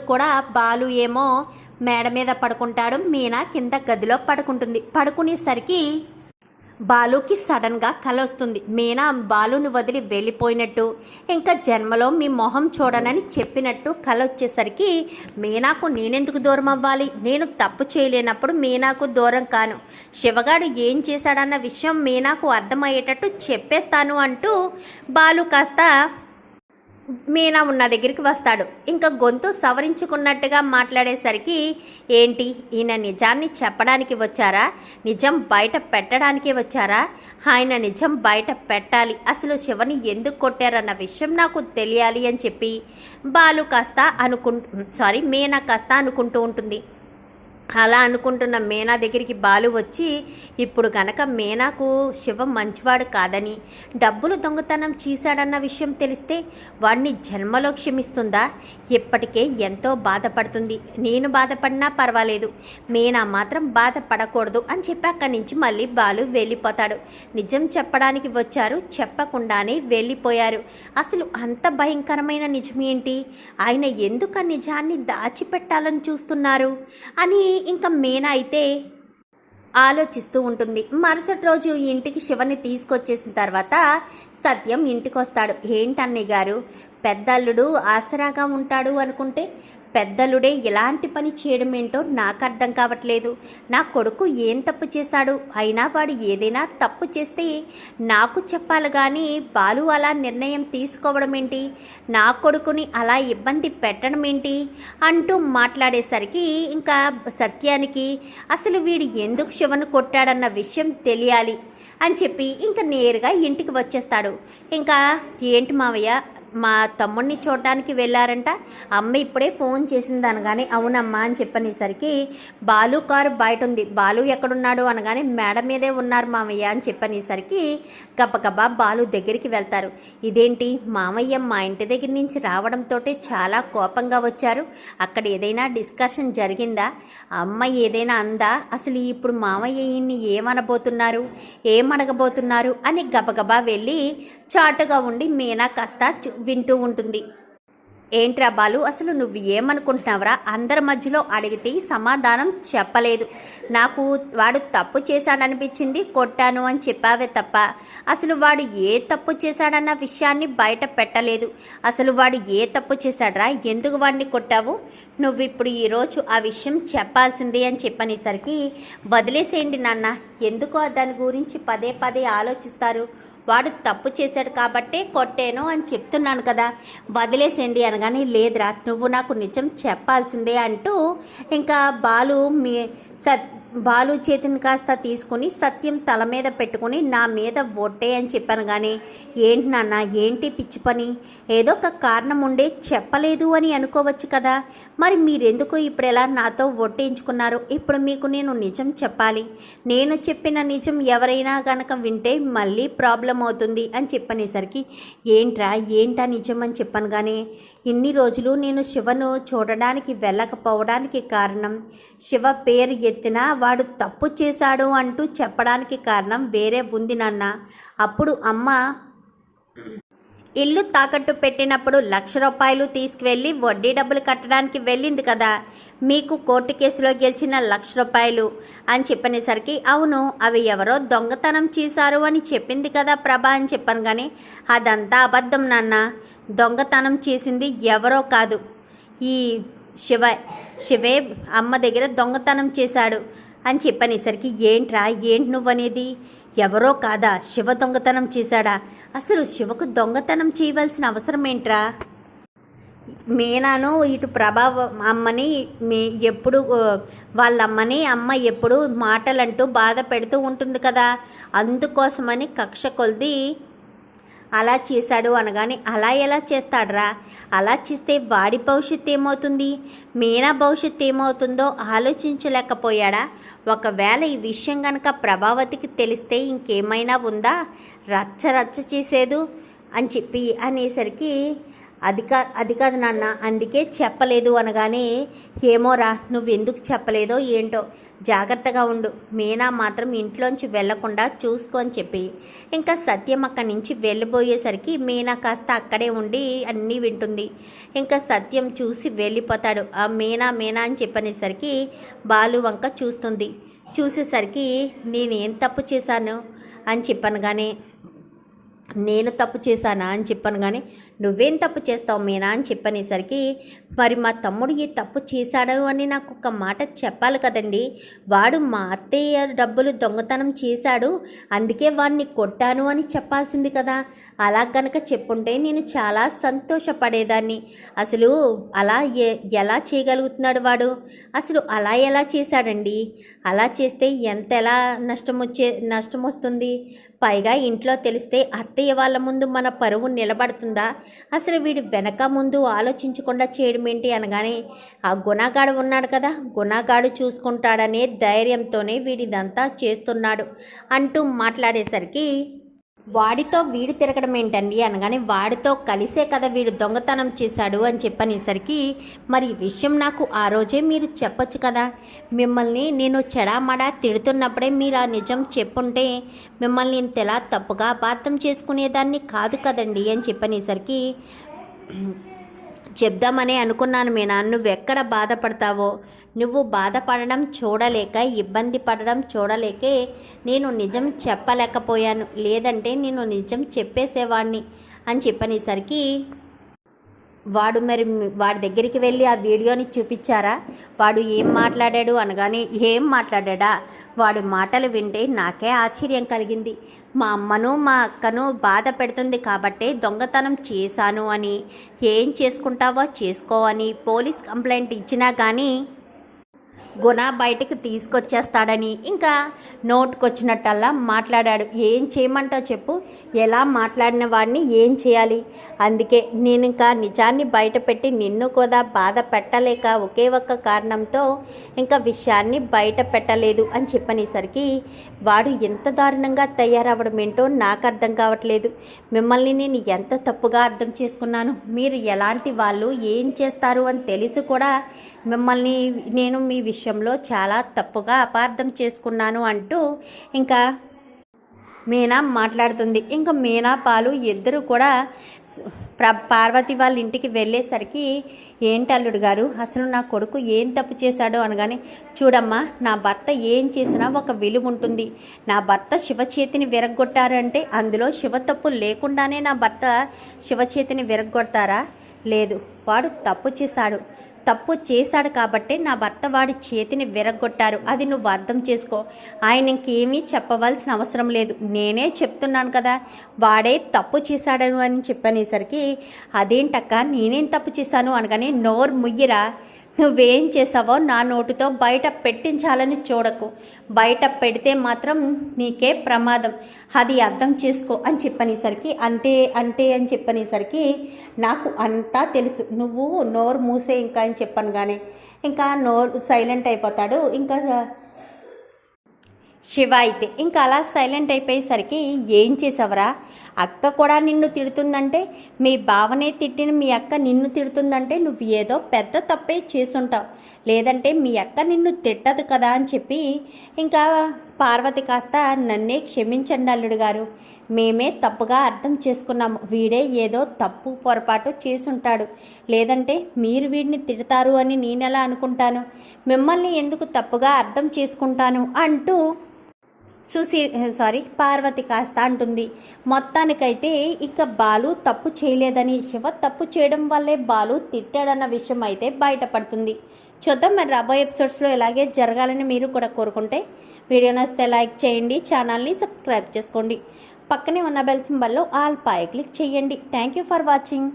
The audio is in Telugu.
కూడా బాలు ఏమో మేడ మీద పడుకుంటాడు. మీనా కింద గదిలో పడుకుంటుంది. పడుకునేసరికి బాలుకి సడన్గా కల వస్తుంది. మీనా బాలుని వదిలి వెళ్ళిపోయినట్టు ఇంకా జన్మలో మీ మొహం చూడనని చెప్పినట్టు కల వచ్చేసరికి మీనాకు నేనెందుకు దూరం అవ్వాలి? నేను తప్పు చేయలేనప్పుడు మీనాకు దూరం కాను. శివగాడు ఏం చేశాడన్న విషయం మీనాకు అర్థమయ్యేటట్టు చెప్పేస్తాను అంటూ బాలు కాస్త మీనా ఉన్న దగ్గరికి వస్తాడు. ఇంకా గొంతు సవరించుకున్నట్టుగా మాట్లాడేసరికి ఏంటి ఈయన నిజాన్ని చెప్పడానికి వచ్చారా? నిజం బయట పెట్టడానికి వచ్చారా? ఆయన నిజం బయట పెట్టాలి. అసలు శివని ఎందుకు కొట్టారన్న విషయం నాకు తెలియాలి అని చెప్పి బాలు కాస్త అనుకు సారీ మీనా కాస్త అనుకుంటూ ఉంటుంది. అలా అనుకుంటున్న మీనా దగ్గరికి బాలు వచ్చి ఇప్పుడు గనక మీనాకు శివ మంచివాడు కాదని డబ్బులు దొంగతనం చేశాడన్న విషయం తెలిస్తే వాడిని జన్మలో క్షమిస్తుందా? ఇప్పటికే ఎంతో బాధపడుతుంది. నేను బాధపడినా పర్వాలేదు. మీనా మాత్రం బాధపడకూడదు అని చెప్పి అక్కడి నుంచి మళ్ళీ బాలు వెళ్ళిపోతాడు. నిజం చెప్పడానికి వచ్చారు. చెప్పకుండానే వెళ్ళిపోయారు. అసలు అంత భయంకరమైన నిజం ఏంటి ఆయన ఎందుకు ఆ నిజాన్ని దాచిపెట్టాలని చూస్తున్నారు? అని ఇంకా మేనా అయితే ఆలోచిస్తూ ఉంటుంది. మరుసటి రోజు ఇంటికి శివని తీసుకొచ్చేసిన తర్వాత సత్యం ఇంటికి వస్తాడు ఏంటన్నయ్య గారు పెద్దల్లుడు ఆసరాగా ఉంటాడు అనుకుంటే పెద్దలుడే ఎలాంటి పని చేయడం ఏంటో నాకు అర్థం కావట్లేదు. నా కొడుకు ఏం తప్పు చేశాడు? అయినా వాడు ఏదైనా తప్పు చేస్తే నాకు చెప్పాలి కానీ బాలు అలా నిర్ణయం తీసుకోవడం ఏంటి నా కొడుకుని అలా ఇబ్బంది పెట్టడం ఏంటి అంటూ మాట్లాడేసరికి ఇంకా సత్యానికి అసలు వీడు ఎందుకు శివను కొట్టాడన్న విషయం తెలియాలి అని చెప్పి ఇంకా నేరుగా ఇంటికి వచ్చేస్తాడు. ఇంకా ఏంటి మావయ్య? మా తమ్ముడిని చూడడానికి వెళ్ళారంట. అమ్మ ఇప్పుడే ఫోన్ చేసింది అనగానే అవునమ్మా అని చెప్పనేసరికి బాలు కారు బయట ఉంది బాలు ఎక్కడున్నాడు అనగానే మేడ మీదే ఉన్నారు మామయ్య అని చెప్పనేసరికి గబగబా బాలు దగ్గరికి వెళ్తారు. ఇదేంటి? మామయ్య మా ఇంటి దగ్గర నుంచి రావడంతో చాలా కోపంగా వచ్చారు. అక్కడ ఏదైనా డిస్కషన్ జరిగిందా? అమ్మ ఏదైనా అందా? అసలు ఇప్పుడు మామయ్య ఈయన్ని ఏమనబోతున్నారు? ఏమడగబోతున్నారు? అని గబగబా వెళ్ళి చాటుగా ఉండి మీనా కాస్త వింటూ ఉంటుంది. ఏంట్రా బాలు అసలు నువ్వు ఏమనుకుంటున్నావురా? అందరి మధ్యలో అడిగితే సమాధానం చెప్పలేదు. నాకు వాడు తప్పు చేశాడనిపించింది కొట్టాను అని చెప్పావే తప్ప అసలు వాడు ఏ తప్పు చేశాడన్న విషయాన్ని బయట పెట్టలేదు. అసలు వాడు ఏ తప్పు చేశాడరా? ఎందుకు వాడిని కొట్టావు? నువ్వు ఇప్పుడు ఈరోజు ఆ విషయం చెప్పాల్సిందే అని చెప్పనేసరికి వదిలేసేయండి నాన్న. ఎందుకో దాని గురించి పదే పదే ఆలోచిస్తారు? వాడు తప్పు చేశాడు కాబట్టే కొట్టాను అని చెప్తున్నాను కదా. వదిలేసేయండి అనగానే లేదురా నువ్వు నాకు నిజం చెప్పాల్సిందే అంటూ ఇంకా బాలు మీ సత్ బాలు చేతిని కాస్త తీసుకుని సత్యం తల మీద పెట్టుకుని నా మీద ఒట్టే అని చెప్పాను కానీ ఏంటి నాన్న ఏంటి పిచ్చి పని? ఏదో ఒక కారణం ఉండే చెప్పలేదు అని అనుకోవచ్చు కదా. మరి మీరెందుకు ఇప్పుడు ఎలా నాతో ఒట్టేయించుకున్నారు ఇప్పుడు మీకు నేను నిజం చెప్పాలి. నేను చెప్పిన నిజం ఎవరైనా గనక వింటే మళ్ళీ ప్రాబ్లం అవుతుంది అని చెప్పనేసరికి ఏంట్రా ఏంటా నిజం అని చెప్పాను కానీ ఇన్ని రోజులు నేను శివను చూడడానికి వెళ్ళకపోవడానికి కారణం శివ పేరు ఎత్తినా వాడు తప్పు చేశాడు అంటూ చెప్పడానికి కారణం వేరే ఉంది నాన్న. అప్పుడు అమ్మ ఇల్లు తాకట్టు పెట్టినప్పుడు లక్ష రూపాయలు తీసుకువెళ్ళి వడ్డీ డబ్బులు కట్టడానికి వెళ్ళింది కదా. మీకు కోర్టు కేసులో గెలిచిన లక్ష రూపాయలు అని చెప్పనేసరికి అవును అవి ఎవరో దొంగతనం చేశారు అని చెప్పింది కదా ప్రభా అని చెప్పాను కానీ అదంతా అబద్ధం నాన్న. దొంగతనం చేసింది ఎవరో కాదు. ఈ శివ శివే అమ్మ దగ్గర దొంగతనం చేశాడు. అని చెప్పనేసరికి ఏంట్రా ఏంటి నువ్వనేది? ఎవరో కాదా? శివ దొంగతనం చేశాడా? అసలు శివకు దొంగతనం చేయవలసిన అవసరం ఏంట్రా? మీనాను ఇటు ప్రభావ అమ్మని మీ ఎప్పుడు వాళ్ళమ్మని అమ్మ ఎప్పుడు మాటలంటూ బాధ పెడుతూ ఉంటుంది కదా. అందుకోసమని కక్ష కొలిది అలా చేశాడు అనగానే అలా ఎలా చేస్తాడ్రా? అలా చేస్తే వాడి భవిష్యత్తు ఏమవుతుంది మీనా భవిష్యత్తు ఏమవుతుందో ఆలోచించలేకపోయాడా? ఒకవేళ ఈ విషయం కనుక ప్రభావతికి తెలిస్తే ఇంకేమైనా ఉందా? రచ్చ రచ్చ చేసేదు అని చెప్పి అనేసరికి అది కా అది కాదు నాన్న అందుకే చెప్పలేదు అనగానే ఏమోరా నువ్వు ఎందుకు చెప్పలేదో ఏంటో జాగ్రత్తగా ఉండు. మీనా మాత్రం ఇంట్లోంచి వెళ్ళకుండా చూసుకొని చెప్పి. ఇంకా సత్యం అక్కడి నుంచి వెళ్ళిపోయేసరికి మీనా కాస్త అక్కడే ఉండి అన్నీ వింటుంది. ఇంకా సత్యం చూసి వెళ్ళిపోతాడు. ఆ మీనా మీనా అని చెప్పనేసరికి బాలు వంక చూస్తుంది. చూసేసరికి నేను ఏం తప్పు చేశాను? అని చెప్పనగానే నేను తప్పు చేశానా అని చెప్పాను కానీ నువ్వేం తప్పు చేస్తావు మీనా అని చెప్పనేసరికి మరి మా తమ్ముడు ఈ తప్పు చేశాడు అని నాకు ఒక మాట చెప్పాలి కదండి. వాడు మా అత్తయ్య డబ్బులు దొంగతనం చేశాడు అందుకే వాడిని కొట్టాను అని చెప్పాల్సింది కదా. అలా కనుక చెప్పుంటే నేను చాలా సంతోషపడేదాన్ని. అసలు అలా ఏ ఎలా చేయగలుగుతున్నాడు వాడు? అసలు అలా ఎలా చేశాడండి? అలా చేస్తే ఎంత ఎలా నష్టం వచ్చే నష్టం వస్తుంది పైగా ఇంట్లో తెలిస్తే అత్తయ్య వాళ్ళ ముందు మన పరువు నిలబడుతుందా? అసలు వీడు వెనక ముందు ఆలోచించకుండా చేయడం ఏంటి అనగానే ఆ గుణగాడు ఉన్నాడు కదా గుణగాడు చూసుకుంటాడనే ధైర్యంతోనే వీడిదంతా చేస్తున్నాడు అంటూ మాట్లాడేసరికి వాడితో వీడు తిరగడం ఏంటండి అనగానే వాడితో కలిసే కదా వీడు దొంగతనం చేశాడు అని చెప్పనేసరికి మరి ఈ విషయం నాకు ఆ రోజే మీరు చెప్పొచ్చు కదా? మిమ్మల్ని నేను చెడామడా తిడుతున్నప్పుడే మీరు ఆ నిజం చెప్పుంటే మిమ్మల్ని ఇంత ఎలా తప్పుగా అపార్థం చేసుకునేదాన్ని కాదు కదండి అని చెప్పనేసరికి చెప్దామనే అనుకున్నాను మీ నాన్న నువ్వెక్కడ బాధపడతావో? నువ్వు బాధపడడం చూడలేక ఇబ్బంది పడడం చూడలేకే నేను నిజం చెప్పలేకపోయాను. లేదంటే నేను నిజం చెప్పేసేవాడిని అని చెప్పనేసరికి వాడు మరి వాడి దగ్గరికి వెళ్ళి ఆ వీడియోని చూపించారా? వాడు ఏం మాట్లాడాడు అనగానే ఏం మాట్లాడా వాడి మాటలు వింటే నాకే ఆశ్చర్యం కలిగింది. మా అమ్మను మా అక్కను బాధ పెడుతుంది కాబట్టే దొంగతనం చేశాను అని. ఏం చేసుకుంటావో చేసుకోవని పోలీస్ కంప్లైంట్ ఇచ్చినా కానీ గుణ బయటకు తీసుకొచ్చేస్తాడని. ఇంకా నోటుకొచ్చినట్టల్లా మాట్లాడాడు. ఏం చేయమంటావు చెప్పు? ఎలా మాట్లాడిన వాడిని ఏం చేయాలి? అందుకే నేను ఇంకా నిజాన్ని బయటపెట్టి నిన్ను కూడా బాధ పెట్టలేక ఒకే ఒక్క కారణంతో ఇంకా విషయాన్ని బయట పెట్టలేదు అని చెప్పనేసరికి వాడు ఎంత దారుణంగా తయారవడం ఏంటో నాకు అర్థం కావట్లేదు. మిమ్మల్ని నేను ఎంత తప్పుగా అర్థం చేసుకున్నాను? మీరు ఎలాంటి వాళ్ళు? ఏం చేస్తారు? అని తెలిసి కూడా మిమ్మల్ని నేను మీ విషయంలో చాలా తప్పుగా అపార్థం చేసుకున్నాను అంటూ ఇంకా మీనా మాట్లాడుతుంది. ఇంకా మీనా పాలు ఇద్దరు కూడా ప్ర పార్వతి వాళ్ళ ఇంటికి వెళ్ళేసరికి ఏంటి అల్లుడు గారు? అసలు నా కొడుకు ఏం తప్పు చేశాడో అనగానే చూడమ్మా నా భర్త ఏం చేసినా ఒక విలువ ఉంటుంది. నా భర్త శివ చేతిని విరగొట్టారంటే అందులో శివ తప్పు లేకుండానే నా భర్త శివ చేతిని విరగొడతారా లేదు వాడు తప్పు చేశాడు. తప్పు చేశాడు కాబట్టే నా భర్త వాడి చేతిని విరగొట్టారు అది నువ్వు అర్థం చేసుకో. ఆయన ఇంకేమీ చెప్పవలసిన అవసరం లేదు. నేనే చెప్తున్నాను కదా. వాడే తప్పు చేశాడను అని చెప్పనేసరికి అదేంటక్క? నేనేం తప్పు చేశాను? అనగానే నోరు ముయ్యిరా. నువ్వేం చేసావో నా నోటితో బయట పెట్టించాలని చూడకు. బయట పెడితే మాత్రం నీకే ప్రమాదం. అది అర్థం చేసుకో అని చెప్పనేసరికి అంటే అంటే అని చెప్పనేసరికి నాకు అంతా తెలుసు. నువ్వు నోరు మూసే ఇంకా అని చెప్పాను కానీ ఇంకా నోరు సైలెంట్ అయిపోతాడు. ఇంకా శివ అయితే ఇంకా అలా సైలెంట్ అయిపోయేసరికి ఏం చేసావరా? అక్క కూడా నిన్ను తిడుతుందంటే మీ బావనే తిట్టిన మీ అక్క నిన్ను తిడుతుందంటే నువ్వు ఏదో పెద్ద తప్పే చేస్తుంటావు. లేదంటే మీ అక్క నిన్ను తిట్టదు కదా అని చెప్పి ఇంకా పార్వతి కాస్త నన్నే క్షమించండి అల్లుడు గారు. మేమే తప్పుగా అర్థం చేసుకున్నాము. వీడే ఏదో తప్పు పొరపాటు చేసుంటాడు లేదంటే మీరు వీడిని తిడతారు అని నేనెలా అనుకుంటాను? మిమ్మల్ని ఎందుకు తప్పుగా అర్థం చేసుకుంటాను? అంటూ సుశీ సారీ పార్వతి కాస్త అంటుంది. మొత్తానికైతే ఇక బాలు తప్పు చేయలేదని శివ తప్పు చేయడం వల్లే బాలు తిట్టాడన్న విషయం అయితే బయటపడుతుంది. చూద్దాం మరి రాబోయే ఎపిసోడ్స్లో ఇలాగే జరగాలని మీరు కూడా కోరుకుంటే వీడియో నచ్చితే లైక్ చేయండి ఛానల్ని సబ్స్క్రైబ్ చేసుకోండి. పక్కనే ఉన్న బెల్ సింబల్లో ఆల్ పాయ్ క్లిక్ చేయండి. Thank you for watching.